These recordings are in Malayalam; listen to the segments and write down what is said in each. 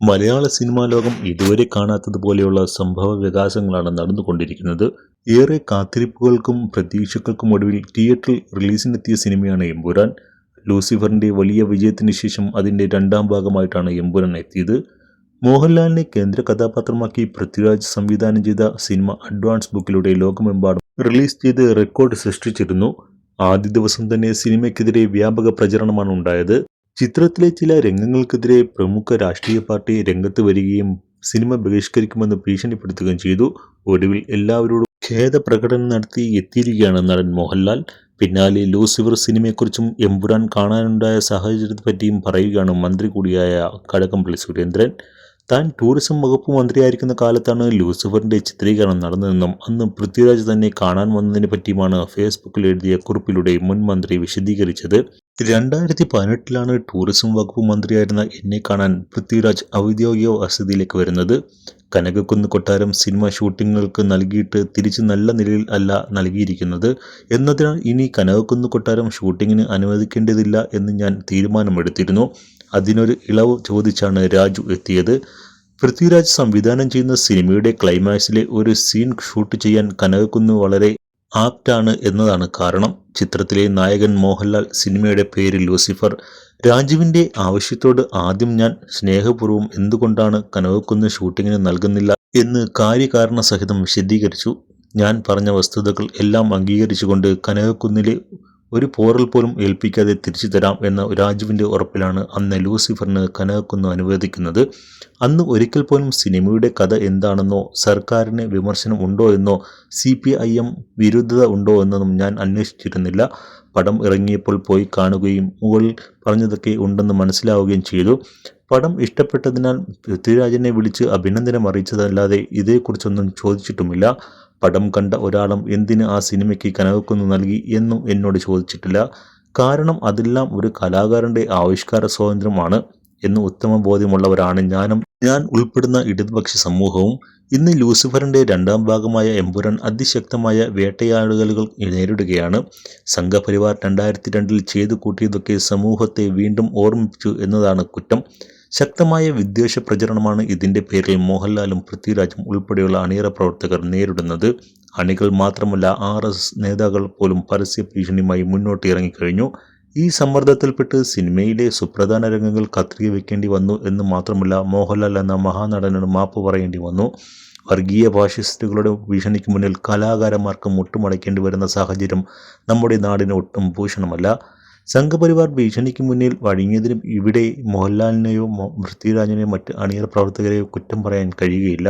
മലയാള സിനിമാ ലോകം ഇതുവരെ കാണാത്തതുപോലെയുള്ള സംഭവ വികാസങ്ങളാണ് നടന്നുകൊണ്ടിരിക്കുന്നത്. ഏറെ കാത്തിരിപ്പുകൾക്കും പ്രതീക്ഷകൾക്കും ഒടുവിൽ തിയേറ്ററിൽ റിലീസിനെത്തിയ സിനിമയാണ് എമ്പുരാൻ. ലൂസിഫറിന്റെ വലിയ വിജയത്തിന് ശേഷം അതിന്റെ രണ്ടാം ഭാഗമായിട്ടാണ് എമ്പുരാൻ എത്തിയത്. മോഹൻലാലിനെ കേന്ദ്ര കഥാപാത്രമാക്കി പൃഥ്വിരാജ് സംവിധാനം ചെയ്ത സിനിമ അഡ്വാൻസ് ബുക്കിലൂടെ ലോകമെമ്പാടും റിലീസ് ചെയ്ത് റെക്കോർഡ് സൃഷ്ടിച്ചിരുന്നു. ആദ്യ ദിവസം തന്നെ സിനിമയ്ക്കെതിരെ വ്യാപക പ്രചരണമാണ് ഉണ്ടായത്. ചിത്രത്തിലെ ചില രംഗങ്ങൾക്കെതിരെ പ്രമുഖ രാഷ്ട്രീയ പാർട്ടി രംഗത്ത് വരികയും സിനിമ ബഹിഷ്കരിക്കുമെന്ന് ഭീഷണിപ്പെടുത്തുകയും ചെയ്തു. ഒടുവിൽ എല്ലാവരോടും ഖേദപ്രകടനം നടത്തി എത്തിയിരിക്കുകയാണ് നടൻ മോഹൻലാൽ. പിന്നാലെ ലൂസിഫർ സിനിമയെക്കുറിച്ചും എമ്പുരാൻ കാണാനുണ്ടായ സാഹചര്യത്തെ പറ്റിയും പറയുകയാണ് മന്ത്രി കൂടിയായ കടകംപള്ളി സുരേന്ദ്രൻ. താൻ ടൂറിസം വകുപ്പ് മന്ത്രിയായിരിക്കുന്ന കാലത്താണ് ലൂസിഫറിന്റെ ചിത്രീകരണം നടന്നതെന്നും അന്ന് പൃഥ്വിരാജ് തന്നെ കാണാൻ വന്നതിനെ പറ്റിയുമാണ് ഫേസ്ബുക്കിൽ എഴുതിയ കുറിപ്പിലൂടെ മുൻ മന്ത്രി വിശദീകരിച്ചത്. രണ്ടായിരത്തി പതിനെട്ടിലാണ് ടൂറിസം വകുപ്പ് മന്ത്രിയായിരുന്ന എന്നെ കാണാൻ പൃഥ്വിരാജ് ഔദ്യോഗിക വസതിയിലേക്ക് വരുന്നത്. കനകക്കുന്ന് കൊട്ടാരം സിനിമ ഷൂട്ടിങ്ങുകൾക്ക് നൽകിയിട്ട് തിരിച്ച് നല്ല നിലയിൽ അല്ല നൽകിയിരിക്കുന്നത്. എന്നതിനാൽ ഇനി കനകക്കുന്ന് കൊട്ടാരം ഷൂട്ടിങ്ങിന് അനുവദിക്കേണ്ടതില്ല എന്ന് ഞാൻ തീരുമാനമെടുത്തിരുന്നു. അതിനൊരു ഇളവ് ചോദിച്ചാണ് രാജു എത്തിയത്. പൃഥ്വിരാജ് സംവിധാനം ചെയ്യുന്ന സിനിമയുടെ ക്ലൈമാക്സിലെ ഒരു സീൻ ഷൂട്ട് ചെയ്യാൻ കനകക്കുന്ന് വളരെ ആപ്റ്റാണ് എന്നതാണ് കാരണം. ചിത്രത്തിലെ നായകൻ മോഹൻലാൽ സിനിമയുടെ പേര് ലൂസിഫർ. രാജുവിന്റെ ആവശ്യത്തോട് ആദ്യം ഞാൻ സ്നേഹപൂർവം എന്തുകൊണ്ടാണ് കനവക്കുന്ന് ഷൂട്ടിങ്ങിന് നൽകുന്നില്ല എന്ന് കാര്യകാരണ സഹിതം വിശദീകരിച്ചു. ഞാൻ പറഞ്ഞ വസ്തുതകൾ എല്ലാം അംഗീകരിച്ചുകൊണ്ട് കനകക്കുന്നിലെ ഒരു പോറൽ പോലും ഏൽപ്പിക്കാതെ തിരിച്ചു തരാം എന്ന രാജുവിന്റെ ഉറപ്പിലാണ് അന്ന് ലൂസിഫറിന് കനകക്കുന്ന് അനുവദിക്കുന്നത്. അന്ന് ഒരിക്കൽ പോലും സിനിമയുടെ കഥ എന്താണെന്നോ സർക്കാരിന് വിമർശനം ഉണ്ടോ എന്നോ സി പി ഐ എം വിരുദ്ധത ഉണ്ടോ എന്നൊന്നും ഞാൻ അന്വേഷിച്ചിരുന്നില്ല. പടം ഇറങ്ങിയപ്പോൾ പോയി കാണുകയും മുകളിൽ പറഞ്ഞതൊക്കെ ഉണ്ടെന്ന് മനസ്സിലാവുകയും ചെയ്തു. പടം ഇഷ്ടപ്പെട്ടതിനാൽ പൃഥ്വിരാജനെ വിളിച്ച് അഭിനന്ദനം അറിയിച്ചതല്ലാതെ ഇതേക്കുറിച്ചൊന്നും ചോദിച്ചിട്ടുമില്ല. പടം കണ്ട ഒരാളും എന്തിന് ആ സിനിമയ്ക്ക് കനകക്കുന്ന് നൽകി എന്നും എന്നോട് ചോദിച്ചിട്ടില്ല. കാരണം അതെല്ലാം ഒരു കലാകാരന്റെ ആവിഷ്കാര സ്വാതന്ത്ര്യമാണ്. എന്ന് ഉത്തമ ബോധ്യമുള്ളവരാണ് ഞാനും. ഞാൻ ഉൾപ്പെടുന്ന ഇടതുപക്ഷ സമൂഹവും ഇന്ന് ലൂസിഫറിന്റെ രണ്ടാം ഭാഗമായ എംപുരൻ അതിശക്തമായ വേട്ടയാടുകലുകൾ നേരിടുകയാണ്. സംഘപരിവാർ രണ്ടായിരത്തി രണ്ടിൽ ചെയ്തു കൂട്ടിയതൊക്കെ സമൂഹത്തെ വീണ്ടും ഓർമ്മിപ്പിച്ചു എന്നതാണ് കുറ്റം. ശക്തമായ വിദ്വേഷ പ്രചരണമാണ് ഇതിന്റെ പേരിൽ മോഹൻലാലും പൃഥ്വിരാജും ഉൾപ്പെടെയുള്ള അണിയറ പ്രവർത്തകർ നേരിടുന്നത്. അണികൾ മാത്രമല്ല ആർ നേതാക്കൾ പോലും പരസ്യ ഭീഷണിയുമായി മുന്നോട്ട് ഇറങ്ങിക്കഴിഞ്ഞു. ഈ സമ്മർദ്ദത്തിൽപ്പെട്ട് സിനിമയിലെ സുപ്രധാന രംഗങ്ങൾ കത്രിക വെക്കേണ്ടി വന്നു എന്ന് മാത്രമല്ല മോഹൻലാൽ എന്ന മഹാനടനോട് മാപ്പ് പറയേണ്ടി വന്നു. വർഗീയ ഫാഷിസ്റ്റുകളുടെ ഭീഷണിക്ക് മുന്നിൽ കലാകാരന്മാർക്ക് മുട്ടുമടയ്ക്കേണ്ടി വരുന്ന സാഹചര്യം നമ്മുടെ നാടിന് ഒട്ടും ഭൂഷണമല്ല. സംഘപരിവാർ ഭീഷണിക്ക് മുന്നിൽ വഴങ്ങിയതിനും ഇവിടെ മോഹൻലാലിനെയോ പൃഥ്വിരാജിനെയോ മറ്റ് അണിയർ പ്രവർത്തകരെയോ കുറ്റം പറയാൻ കഴിയുകയില്ല.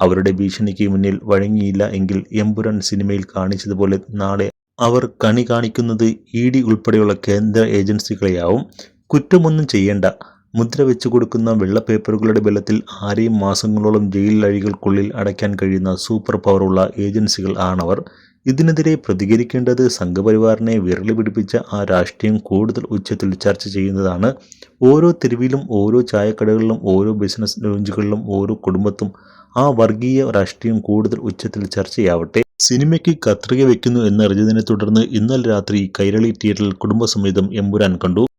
അവരുടെ ഭീഷണിക്ക് മുന്നിൽ വഴങ്ങിയില്ല എങ്കിൽ എമ്പുരാൻ സിനിമയിൽ കാണിച്ചതുപോലെ നാളെ അവർ കണി കാണിക്കുന്നത് ഇ ഡി ഉൾപ്പെടെയുള്ള കേന്ദ്ര ഏജൻസികളെയാവും. കുറ്റമൊന്നും ചെയ്യേണ്ട. മുദ്ര വെച്ചു കൊടുക്കുന്ന വെള്ളപ്പേപ്പറുകളുടെ ബലത്തിൽ ആരെയും മാസങ്ങളോളം ജയിലഴികൾക്കുള്ളിൽ അടയ്ക്കാൻ കഴിയുന്ന സൂപ്പർ പവറുള്ള ഏജൻസികൾ ആണവർ. ഇതിനെതിരെ പ്രതികരിക്കേണ്ടത് സംഘപരിവാറിനെ വിരളി പിടിപ്പിച്ച ആ രാഷ്ട്രീയം കൂടുതൽ ഉച്ചത്തിൽ ചർച്ച ചെയ്യുന്നതാണ്. ഓരോ തെരുവിലും ഓരോ ചായക്കടകളിലും ഓരോ ബിസിനസ് ലോഞ്ചുകളിലും ഓരോ കുടുംബത്തും ആ വർഗീയ രാഷ്ട്രീയം കൂടുതൽ ഉച്ചത്തിൽ ചർച്ചയാവട്ടെ. സിനിമയ്ക്ക് കത്രിക വെക്കുന്നു എന്നറിഞ്ഞതിനെ തുടർന്ന് ഇന്നലെ രാത്രി കൈരളി തിയേറ്ററിൽ കുടുംബസമേതം എമ്പുരാൻ കണ്ടു.